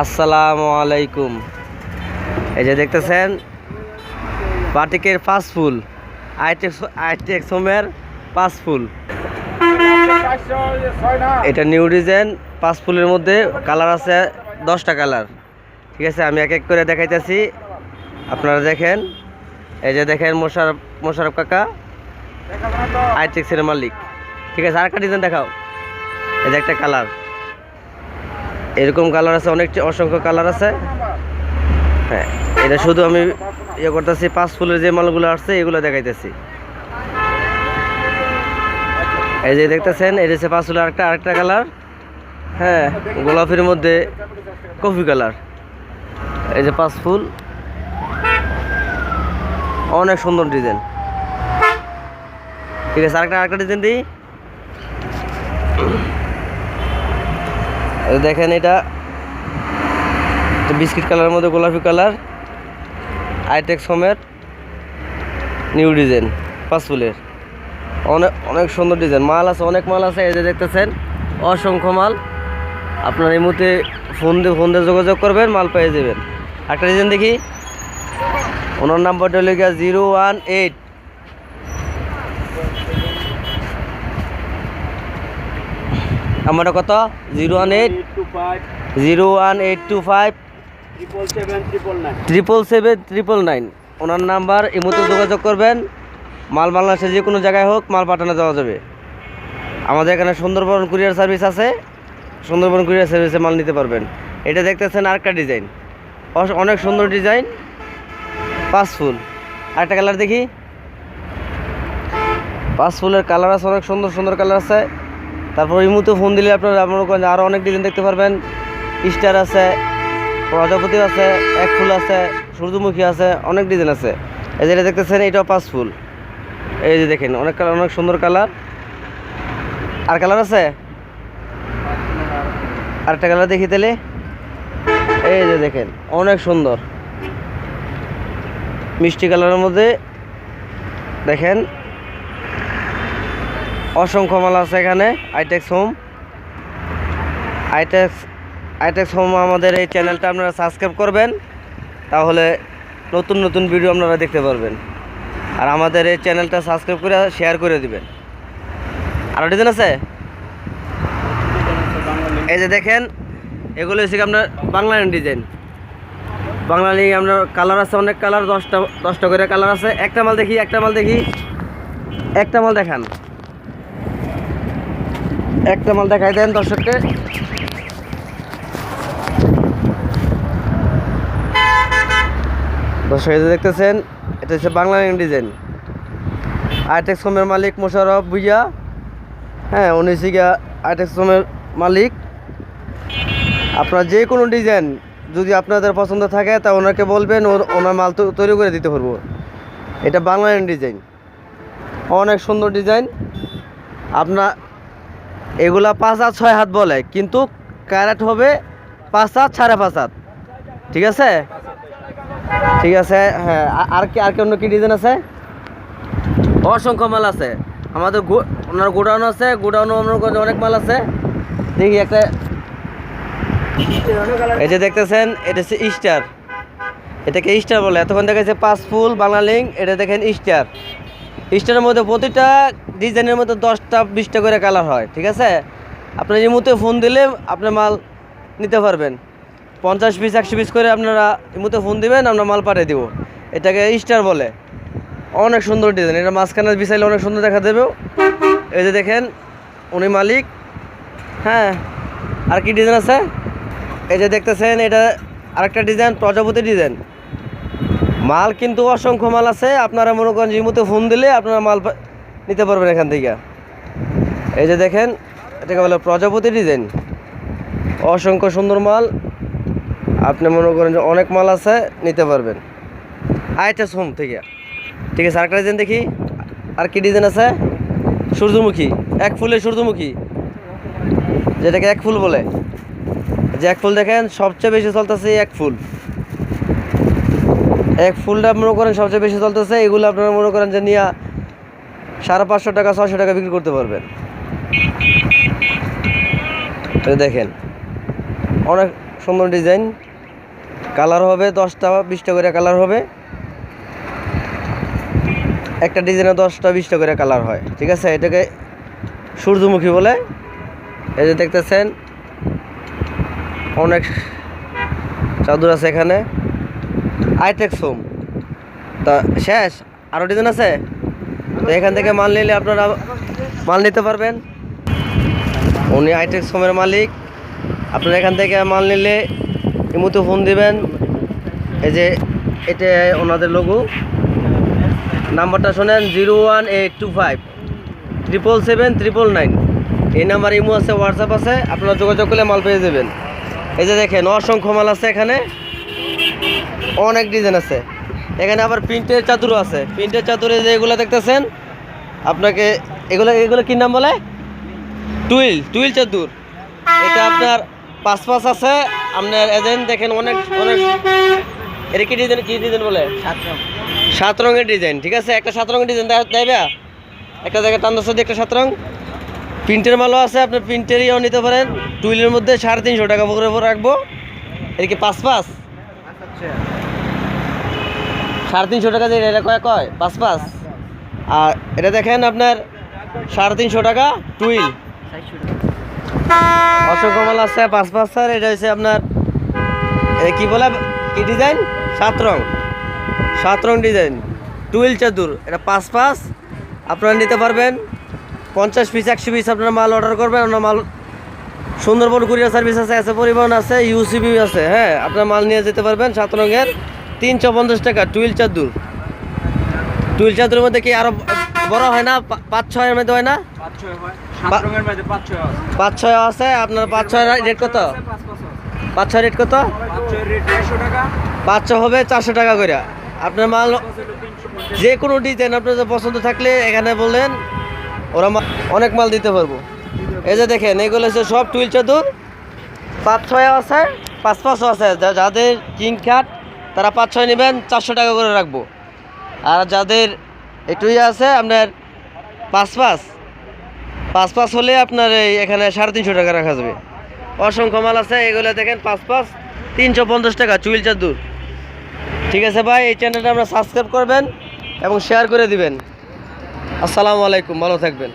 আসসালামু আলাইকুম। এই যে দেখতেছেন, বাটিকের পাঁচ ফুল, আইটেক্স আইটেক্স পাঁচ ফুল। এটা নিউ ডিজাইন, পাঁচ ফুলের মধ্যে কালার আছে দশটা কালার। ঠিক আছে, আমি এক এক করে দেখাইতেছি। আপনারা দেখেন, এই যে দেখেন মোশারফ মোশারফ কাকা, আইটেক্সের মালিক। ঠিক আছে, আরেকটা ডিজাইন দেখাও। এই যে একটা কালার। এরকম কালার আছে অনেক অসংখ্য কালার আছে। হ্যাঁ এটা শুধু আমি ইয়ে করতেছি, পাঁচ ফুলের যে মালগুলো আসছে, এগুলো দেখাইতেছি। এই যে দেখতেছেন, এটা হচ্ছে পাঁচ ফুলের আরেকটা আরেকটা কালার হ্যাঁ গোলাপের মধ্যে কফি কালার এই যে পাঁচ ফুল। অনেক সুন্দর ডিজাইন ঠিক আছে, আরেকটা আরেকটা ডিজাইন দিই। দেখেন এটা বিস্কিট কালারের মধ্যে, গোলাপি কালার আইটেক্স হোমের নিউ ডিজাইন, পাঁচ ফুলের। অনেক অনেক সুন্দর ডিজাইন। মাল আছে, অনেক মাল আছে, এই যে দেখতেছেন, অসংখ্য মাল। আপনার এই মুহূর্তে ফোন দিয়ে ফোন দিয়ে যোগাযোগ করবেন, মাল পেয়ে যাবেন। একটা ডিজাইন দেখি। ওনার নাম্বারটা হলো গিয়া জিরো ওয়ান এইট আমারটা কত? Zero one eight zero one eight two five triple seven triple nine ওনার নাম্বার, এই মতো যোগাযোগ করবেন। মাল বাংলাদেশে যে কোনো জায়গায় হোক, মাল পাঠানো যাওয়া যাবে। আমাদের এখানে সুন্দরবন কুরিয়ার সার্ভিস আছে। সুন্দরবন কুরিয়ার সার্ভিসে মাল নিতে পারবেন। এটা দেখতেছেন আরেকটা ডিজাইন। অনেক সুন্দর ডিজাইন। পাঁচ ফুল। আরেকটা কালার দেখি। পাঁচ ফুলের কালার আছে, অনেক সুন্দর সুন্দর কালার আছে। তারপর এই মুহূর্তে ফোন দিলে আপনারা মনে করেন আরও অনেক ডিজাইন দেখতে পারবেন। স্টার আছে প্রজাপতি আছে, এক ফুল আছে, সূর্যমুখী আছে, অনেক ডিজাইন আছে। এই যেটা দেখতেছেন, এটাও পাঁচ ফুল। এই যে দেখেন, অনেক কালার অনেক সুন্দর কালার আর কালার আছে? আরেকটা কালার দেখি তাহলে। এই যে দেখেন, অনেক সুন্দর। মিষ্টি কালারের মধ্যে দেখেন অসংখ্য মাল আছে এখানে আইটেক্স হোম আইটেক্স আইটেক্স হোম আমাদের এই চ্যানেলটা আপনারা সাবস্ক্রাইব করবেন, তাহলে নতুন নতুন ভিডিও আপনারা দেখতে পারবেন। আর আমাদের এই চ্যানেলটা সাবস্ক্রাইব করে শেয়ার করে দিবেন। আরও ডিজাইন আছে? এই যে দেখেন, এগুলো হচ্ছে আপনার বাংলা ডিজাইন বাঙালি আপনার কালার আছে অনেক কালার দশটা দশটা করে কালার আছে। একটা মাল দেখি, একটা মাল দেখি। একটা মাল দেখান। একটা মাল দেখাই দেন দর্শককে। দর্শক দেখতেছেন, এটা হচ্ছে বাংলা ডিজাইন। আইটেক্স হোমের মালিক মোশারফ ভুইয়া। হ্যাঁ উনি গিয়া আইটেক্স হোমের মালিক। আপনার যে কোনো ডিজাইন যদি আপনাদের পছন্দ থাকে, তা ওনাকে বলবেন ওনার মাল তো তৈরি করে দিতে পারব। এটা বাংলা ডিজাইন। অনেক সুন্দর ডিজাইন। আপনার এগুলা পাঁচ হাত, ছয় হাত বলে, কিন্তু ক্যারেট হবে পাঁচ হাত, সাড়ে পাঁচ হাত। ঠিক আছে? ঠিক আছে হ্যাঁ আর কি আর কি অন্য কি ডিজাইন আছে? অসংখ্য মাল আছে। আমাদের ওনার গোডাউন আছে গোডাউনও মনে অনেক মাল আছে। দেখি একটা এই যে দেখতেছেন, এটা হচ্ছে স্টার এটাকে স্টার বলে। এতক্ষণ দেখাচ্ছে পাঁচ ফুল, বাংলা লিঙ্ক এটা দেখেন স্টার স্টারের মধ্যে প্রতিটা ডিজাইনের মতো দশটা, বিশটা করে কালার হয়, ঠিক আছে? আপনি ইমুতে ফোন দিলে আপনি মাল নিতে পারবেন। পঞ্চাশ পিস একশো পিস করে আপনারা ইমুতে ফোন দিবেন, আমরা মাল পাঠিয়ে দিব। এটাকে স্টার বলে। অনেক সুন্দর ডিজাইন এটা মাঝখানে বিছাইলে অনেক সুন্দর দেখা দেবেও এই যে দেখেন, উনি মালিক। হ্যাঁ আর কি ডিজাইন আছে? এই যে দেখতেছেন, এটা আরেকটা ডিজাইন প্রজাপতি ডিজাইন মাল কিন্তু অসংখ্য মাল আছে, আপনারা মনে করেন যে জিমুতে ফোন দিলে আপনারা মাল নিতে পারবেন এখান থেকে। এই যে দেখেন, এটাকে বলে প্রজাপতি ডিজাইন। অসংখ্য সুন্দর মাল। আপনি মনে করেন যে অনেক মাল আছে, নিতে পারবেন। আইটাস হোম থেকে। ঠিক আছে, আরেকটা ডিজাইন দেখি। আর কি ডিজাইন আছে? সূর্যমুখী, এক ফুলের সূর্যমুখী। যেটাকে এক ফুল বলে। যে এক ফুল দেখেন, সবচেয়ে বেশি চলতেছে এক ফুল। এক ফুলটা মনে করেন সবচেয়ে বেশি চলতেছে, এগুলো আপনারা মনে করেন যে নিয়ে সাড়ে পাঁচশো টাকা ছশো টাকা বিক্রি করতে পারবেন। দেখেন, অনেক সুন্দর ডিজাইন। কালার হবে দশটা, বিশটা করে কালার হবে। একটা ডিজাইনে দশটা, বিশটা করে কালার হয়, ঠিক আছে? এটাকে সূর্যমুখী বলে। এই যে দেখতেছেন, অনেক চাদর আছে এখানে। আইটেক্স হোম তা শেষ? আরও ডিজাইন আছে? তো এখান থেকে মাল নিলে আপনারা মাল নিতে পারবেন। উনি আইটেক্স হোমের মালিক। আপনারা এখান থেকে মাল নিলে ইমুতে ফোন দিবেন। এই যে এটা ওনাদের লঘু নাম্বারটা শোনেন zero one eight two five triple seven triple nine এই নাম্বার ইমো আছে হোয়াটসঅ্যাপ আছে। আপনারা যোগাযোগ করলে মাল পেয়ে যাবেন। এই যে দেখেন, অসংখ্য মাল আছে এখানে। অনেক ডিজাইন আছে। এখানে আবার প্রিন্টের চাদরও আছে। প্রিন্টের চাদরে যে এগুলো দেখতেছেন আপনাকে এগুলো এগুলো কি নাম বলে? টুইল টুইল চাদর। এটা আপনার পাঁচ পাঁচ আছে আপনার এজেন্ট দেখেন অনেক অনেক এটা কি ডিজাইন কি ডিজাইন বলে? সাত রঙের ডিজাইন ঠিক আছে? একটা সাত রঙের ডিজাইন দেবে একটা জায়গায় টান দশ একটা সাত রং। প্রিন্টের মালও আছে আপনি প্রিন্টেরইও নিতে পারেন। টুইলের মধ্যে সাড়ে তিনশো টাকা করে উপর রাখব। এটা কি পাঁচ পাঁচ সাড়ে তিনশো টাকা দিয়ে এটা কয় কয়? পাঁচ পাঁচ। আর এটা দেখেন আপনার সাড়ে তিনশো টাকা টুইল। অসংখ্য মাল আছে, পাঁচ পাঁচ স্যার, এটা হচ্ছে আপনার কি বলে, কি ডিজাইন? সাত রং। সাত রং ডিজাইন। টুইল চাদুর। এটা পাঁচ পাঁচ। আপনারা নিতে পারবেন। পঞ্চাশ পিস, একশো পিস আপনারা মাল অর্ডার করবেন। আপনার মাল সুন্দরবন কুরিয়ার সার্ভিস আছে এসে পরিবহন আছে ইউসিবি আছে হ্যাঁ আপনার মাল নিয়ে যেতে পারবেন সাত রঙের। তিনশো পঞ্চাশ টাকা টুইল চাদুর। টুইল চাদুরের মধ্যে কি আরও বড় হয় না? পাঁচ ছয়ের মধ্যে হয় না? পাঁচ ছয় আছে। আপনার পাঁচ ছয় রেট কত? পাঁচ ছয় রেট কত? পাঁচ ছয় হবে চারশো টাকা করে আপনার মাল যে কোনো ডিজাইন আপনার পছন্দ থাকলে এখানে বললেন ওরা অনেক মাল দিতে পারব। এই যে দেখেন এগুলো হচ্ছে সব টুইল চাদর। পাঁচ ছয় আছে পাঁচ পাঁচও আছে। যা- যাদের কিং কাট তারা পাঁচ, ছয় নেবেন, চারশো টাকা করে রাখব। আর যাদের একটু ইয়ে আছে, আপনার পাঁচ পাঁচ। পাঁচ পাঁচ হলে আপনার এই এখানে সাড়ে তিনশো টাকা রাখা যাবে। অসংখ্য মাল আছে, এগুলো দেখেন পাঁচ পাঁচ, তিনশো পঞ্চাশ টাকা, চুইল চাদুর। ঠিক আছে ভাই, এই চ্যানেলটা আমরা সাবস্ক্রাইব করবেন এবং শেয়ার করে দিবেন। আসসালামু আলাইকুম, ভালো থাকবেন।